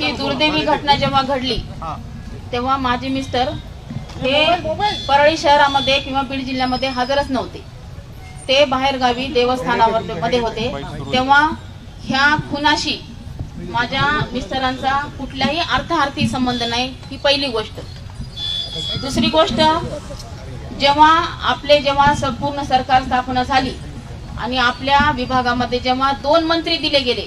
ही दुर्दैवी घटना जेव्हा घडली तेव्हा माझे मिस्टर हे परळी शहरामध्ये किंवा बीड जिल्ह्यामध्ये हजरच नव्हते. ते बाहेरगावी देवस्थानावर मध्ये होते. तेव्हा ह्या खुनाशी माझ्या मिस्टरांचा कुठल्याही अर्थार्थी संबंध नाही ही पहिली गोष्ट. दुसरी गोष्ट जेव्हा आपले जेव्हा संपूर्ण सरकार स्थापना झाली आणि आपल्या विभागामध्ये जेव्हा दोन मंत्री दिले गेले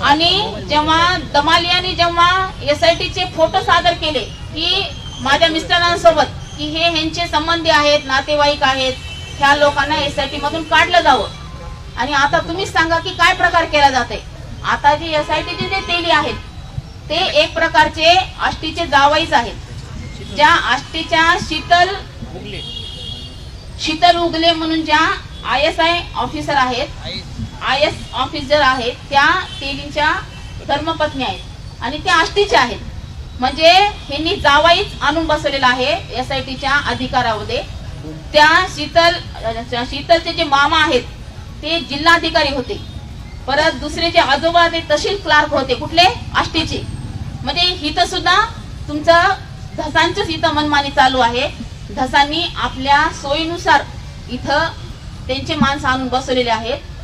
आणि जेव्हा दमालियानी जेव्हा एस आय चे फोटो सादर केले की माझ्या मिस्टरांसोबत की हे ह्यांचे संबंधी आहेत नातेवाईक आहेत ह्या लोकांना एस आय टी मधून काढलं जावं. आणि आता तुम्हीच सांगा की काय प्रकार केला जाते आता जी एस आय टीचे जे तेली आहेत ते एक प्रकारचे आष्टीचे जावईच आहेत. ज्या आष्टीच्या शीतल शीतल उगले म्हणून ज्या आय एस आय ऑफिसर आहेत आय एस ऑफिसर आहेत त्या तिन्हीच्या धर्मपत्नी आहेत आणि त्या आष्टीच्या आहेत. म्हणजे ह्यांनी जावाईच आणून बसवलेला आहे एस आय टीच्या अधिकारामध्ये. त्या शीतल शीतलचे जे मामा आहेत ते जिल्हाधिकारी होते. परत दुसरे जे आजोबा ते तहसील क्लार्क होते. कुठले? आष्टीचे. म्हणजे इथं सुद्धा तुमचं धसांचंच इथं मनमानी चालू आहे. धसांनी आपल्या सोयीनुसार इथं त्यांचे माणसं आणून बसवलेले आहेत.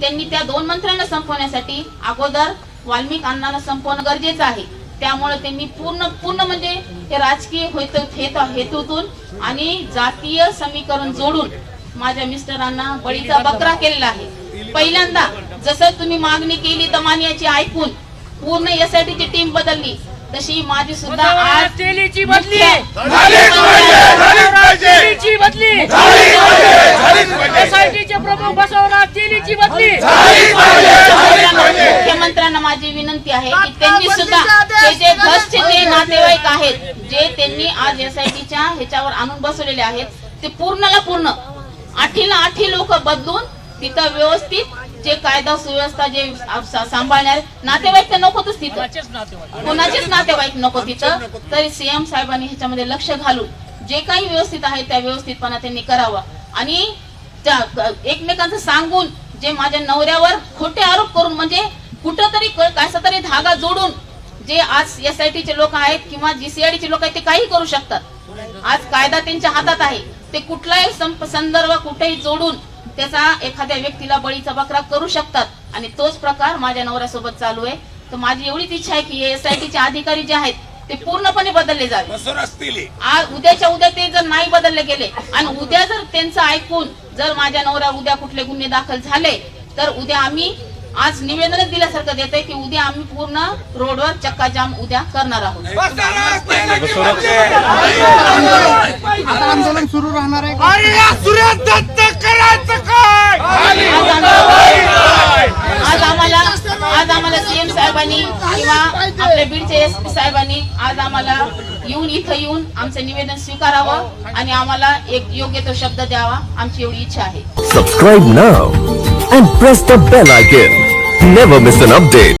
त्यांनी त्या दोन मंत्र्यांना संपवण्यासाठी अगोदर वाल्मिक अण्णांना संपवणं गरजेचं आहे. त्यामुळे त्यांनी पूर्ण पूर्ण म्हणजे हे राजकीय हेतू- हेतूतून आणि जातीय समीकरण जोडून माझ्या मिस्टरांना बळीचा बकरा केलेला आहे. पहिल्यांदा जसं तुम्ही मागणी केली दमानियाची ऐकून पूर्ण एसआयटी ची टीम बदलली. तशी माझी सुद्धा आज तेलीची बदली. तेलीची बदली. एसआयटीचे प्रमुख बसवणार तेलीची बदली. मुख्यमंत्र्यांना माझी विनंती आहे की त्यांनी सुद्धा हे जे घसचे जे नातेवाईक आहेत जे त्यांनी आज एसआयटीच्या ह्याच्यावर आणून बसवलेले आहेत ते पूर्णला पूर्ण. आठीला आठी लोक बदलून तिथं व्यवस्थित जे कायदा सुव्यवस्था जे सांभाळणार नातेवाईक तर नकोतच तिथं. कोणाचेच नातेवाईक. नको तिथं. तरी सीएम साहेबांनी ह्याच्यामध्ये लक्ष घालून जे काही व्यवस्थित आहे त्या व्यवस्थितपणा त्यांनी करावा. आणि त्या एकमेकांचं सांगून जे माझ्या नवऱ्यावर खोटे आरोप करून म्हणजे कुठंतरी क- कसा तरी धागा जोडून जे आज एस आय चे लोक आहेत किंवा जीसीआयडी चे लोक आहेत ते काही करू शकतात. आज कायदा त्यांच्या हातात आहे. ते कुठलाही संदर्भ कुठेही जोडून त्याचा एखाद्या व्यक्तीला बळीचा बकरा करू शकतात. आणि तोच प्रकार माझ्या नवऱ्यासोबत चालू आहे. तर माझी एवढीच इच्छा आहे की एस आय चे अधिकारी जे आहेत ते पूर्णपणे बदलले जावे. आज उद्याच्या उद्या ते जर नाही बदलले गेले आणि उद्या जर त्यांचं ऐकून जर माझ्या नवऱ्या उद्या कुठले गुन्हे दाखल झाले तर उद्या आम्ही आज निवेदनच दिल्यासारखं देतोय की उद्या आम्ही पूर्ण रोडवर चक्काजाम उद्या करणार आहोत. आता आंदोलन सुरू राहणार आहे का? अरे या सुरेश दत्त करायचं काय आज आम्ही- आज आम्हाला आज आम्हाला सीएम साहेबांनी किंवा आपल्या बीडचे एस पी साहेबांनी आज आम्हाला येऊन आमचं निवेदन स्वीकारावं आणि आम्हाला एक योग्य तो शब्द द्यावा आमची एवढी इच्छा आहे Subscribe now and press the bell icon. Never miss an update.